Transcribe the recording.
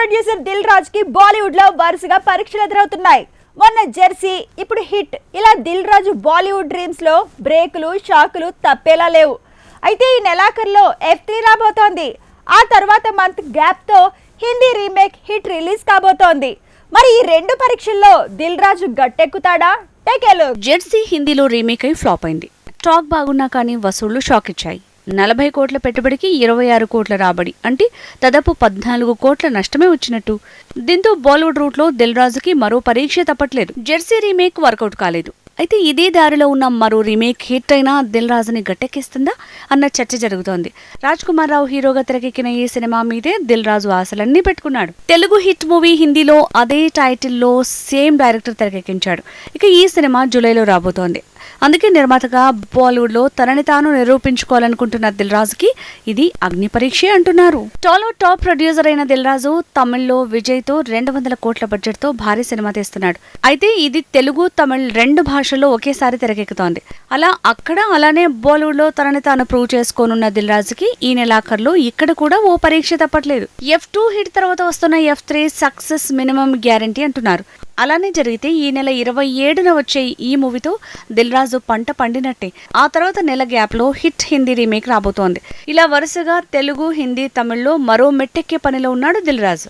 Producer Dil రాజ్కి బాలీవుడ్లో వరుసగా పరీక్షలు ఎదురవుతున్నాయి. మొన్న జెర్సీ ఇప్పుడు హిట్. ఇలా దిల్ రాజు బాలీవుడ్ డ్రీమ్స్లో బ్రేకులు షాకులు తప్పేలా లేవు. అయితే ఈ నెలాఖరులో ఎఫ్ త్రీ రాబోతోంది. ఆ తర్వాత మంత్ గ్యాప్తో హిందీ రీమేక్ హిట్ రిలీజ్ కాబోతోంది. మరి ఈ రెండు పరీక్షల్లో దిల్ రాజు గట్టెక్కుతాడా? టెకెలు జెర్సీ హిందీలో రీమేక్ అయి ఫ్లాప్ అయింది. టాక్ బాగున్నా కానీ వసూళ్ళు షాక్ ఇచ్చాయి. నలభై కోట్ల పెట్టుబడికి ఇరవై ఆరు కోట్ల రాబడి. అంటే దాదాపు పద్నాలుగు కోట్ల నష్టమే వచ్చినట్టు. దీంతో బాలీవుడ్ రూట్లో దిల్ రాజుకి మరో పరీక్ష తప్పట్లేదు. జెర్సీ రీమేక్ వర్కౌట్ కాలేదు. అయితే ఇదే దారిలో ఉన్న మరో రీమేక్ హిట్ అయినా దిల్ రాజుని గట్టెక్కిస్తుందా అన్న చర్చ జరుగుతోంది. రాజ్ కుమార్ రావు హీరోగా తెరకెక్కిన ఈ సినిమా మీదే దిల్ రాజు ఆశలన్నీ పెట్టుకున్నాడు. తెలుగు హిట్ మూవీ హిందీలో అదే టైటిల్లో సేమ్ డైరెక్టర్ తెరకెక్కించాడు. ఇక ఈ సినిమా జూలైలో రాబోతోంది. అందుకే నిర్మాతగా బాలీవుడ్లో తనని తాను నిరూపించుకోవాలనుకుంటున్న దిల్ రాజుకి ఇది అగ్ని పరీక్షే అంటున్నారు. టాలీవుడ్ టాప్ ప్రొడ్యూసర్ అయిన దిల్ రాజు తమిళ్ళో విజయ్తో రెండు వందల కోట్ల బడ్జెట్తో భారీ సినిమా తీస్తున్నాడు. అయితే ఇది తెలుగు తమిళ్ రెండు భాషల్లో ఒకేసారి తెరకెక్కుతోంది. అలా అక్కడ అలానే బాలీవుడ్లో తనని తాను ప్రూవ్ చేసుకోనున్న దిల్ రాజుకి ఈ నెలాఖరులో ఇక్కడ కూడా ఓ పరీక్ష తప్పట్లేదు. ఎఫ్ టూ హిట్ తర్వాత వస్తున్న F three success minimum guarantee అంటున్నారు. అలానే జరిగితే ఈ నెల ఇరవై ఏడున వచ్చే ఈ మూవీతో దిల్ రాజు పంట పండినట్టే. ఆ తర్వాత నెల గ్యాప్లో హిట్ హిందీ రీమేక్ రాబోతోంది. ఇలా వరుసగా తెలుగు హిందీ తమిళ్ళో మరో మెట్టెక్కే పనిలో ఉన్నాడు దిల్ రాజు